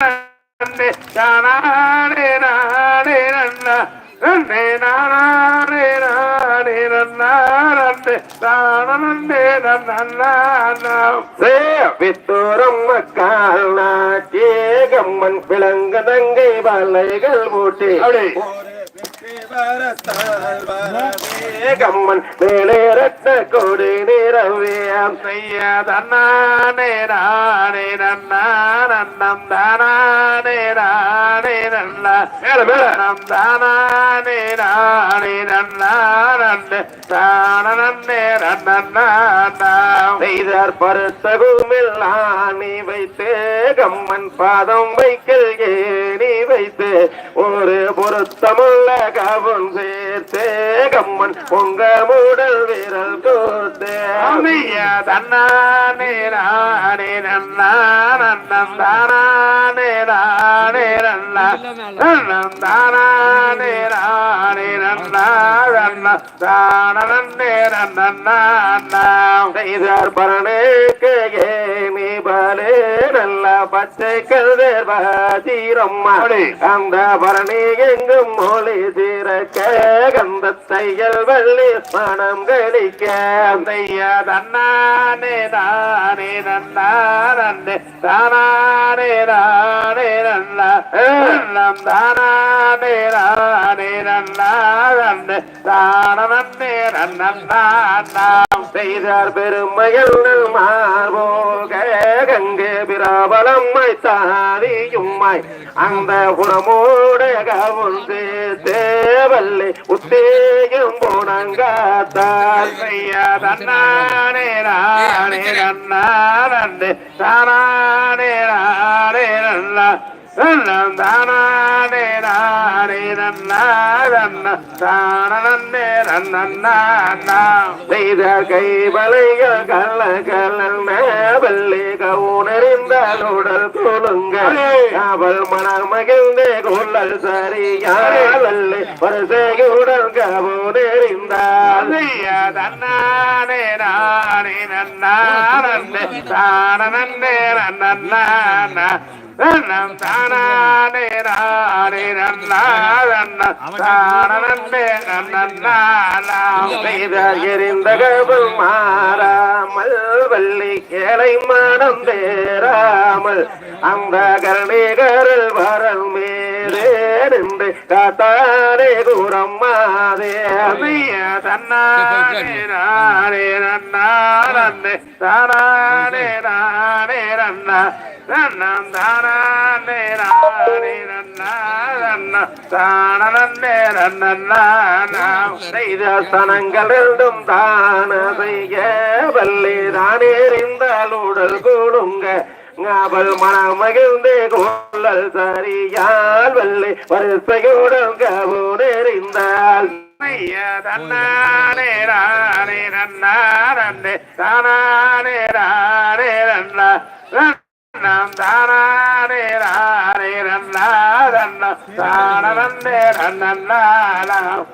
நன்னே நானே நன்னா நன்னே நானே நானே நன்னா நன்னே தானே நன்னா வித்தோரம் மக்கால் நாட்டியே கம்மன் விளங்க தங்கை வலைகள் மூட்டி கம்மன் மேலே ரத்த கொடி நிறவியம் செய்ய தன்னானே நானே நன்னா நன்னம் தானானே நானே நன்னா. மேல மேல. நம் தானானே நானே நன்னா நன்னு. தான நன்னே நன்னா செய்தார் பருத்தகுமில் ஆணி வைத்து கம்மன் பாதம் வைக்கல் ஒரு பொருத்தமுள்ள கவன் கம்மன் பொங்க மூடல் வீரல் கோத்து தன்னானே நானே நன்னா நன்னம் தானானே நானே நன்னா நன்னம் தானானே நானே நன்னா நன்னா தான நன்னே நன்னா. செய்தார் பரனுக்கு ஏமி பலே நல்ல பச்சை கல்தேர் பாதீரம்மா அப்படி. அந்த பரணி எங்கும் மொழி தீரக்க கந்த தையல் வள்ளி மனம் கழிக்க. செய்ய தன்னானே நானே நன்னா தானானே நானே நன்னம் தானானே நானே நன்னா நன்னே தான செய்தார் பெருமைகள் மார்போக கங்கு பிராபலம்மை தாரியும்மாய் அந்த குணமோட கவுந்து தேவல்லி உத்தேயும் போனங்காத்தால் செய்ய தன்னானே நானே நன்னா நன்னே தானானே நானே நன்னா. நன்னம் தானானே நானே நன்னா நன்னா. தான நன்னா செய்த கைவளைகள் கல்ல கலந்த வெள்ளி கவுனறிந்தால் உடல் குலுங்க. அவள் மனம் மகிழ்ந்து கொள்ளல் வரிசையுடன் தன்னானே நானே தான தான நன்னா செய்த எரிந்த கவல் மாறாமல் வள்ளி கேளை மனம் தேராமல் அந்த கரணிகரல் வரல் மேலே நின்று காத்தாரே கூறம்மாதே தன்னானே நானே நன்னா நன்னே தானானே நானே நன்னா நன்னம் தானானே நன்னா நன்னா தான நன்னா செய்த சனங்கள் ரெண்டும் தான செய்ய வள்ளி தானே உடல் கூடுங்க அவள் மனம் மகிழ்ந்தே கொள்ளல் சரியால் வள்ளி வரிசையுடன் கவுனெறிந்தால் தன்னானே நானே நன்னா நன்னே தானானே நானே நன்னா நன்னம் தானானே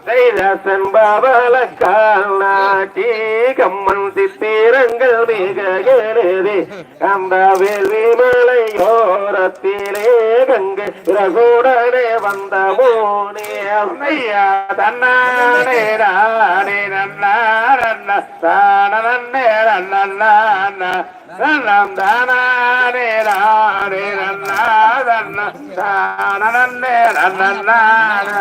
செய்த செம்பவள கால் கம்மன் சித்திரங்கள் மிக எழுதி அந்த வேள்வி மலையோரத்திலே கங்கை ரகுடனே வந்த மோனே ஐயா தன்னானே நானே நன்னா நன்னா தான நன்னே நன்னா நன்னா நன்னா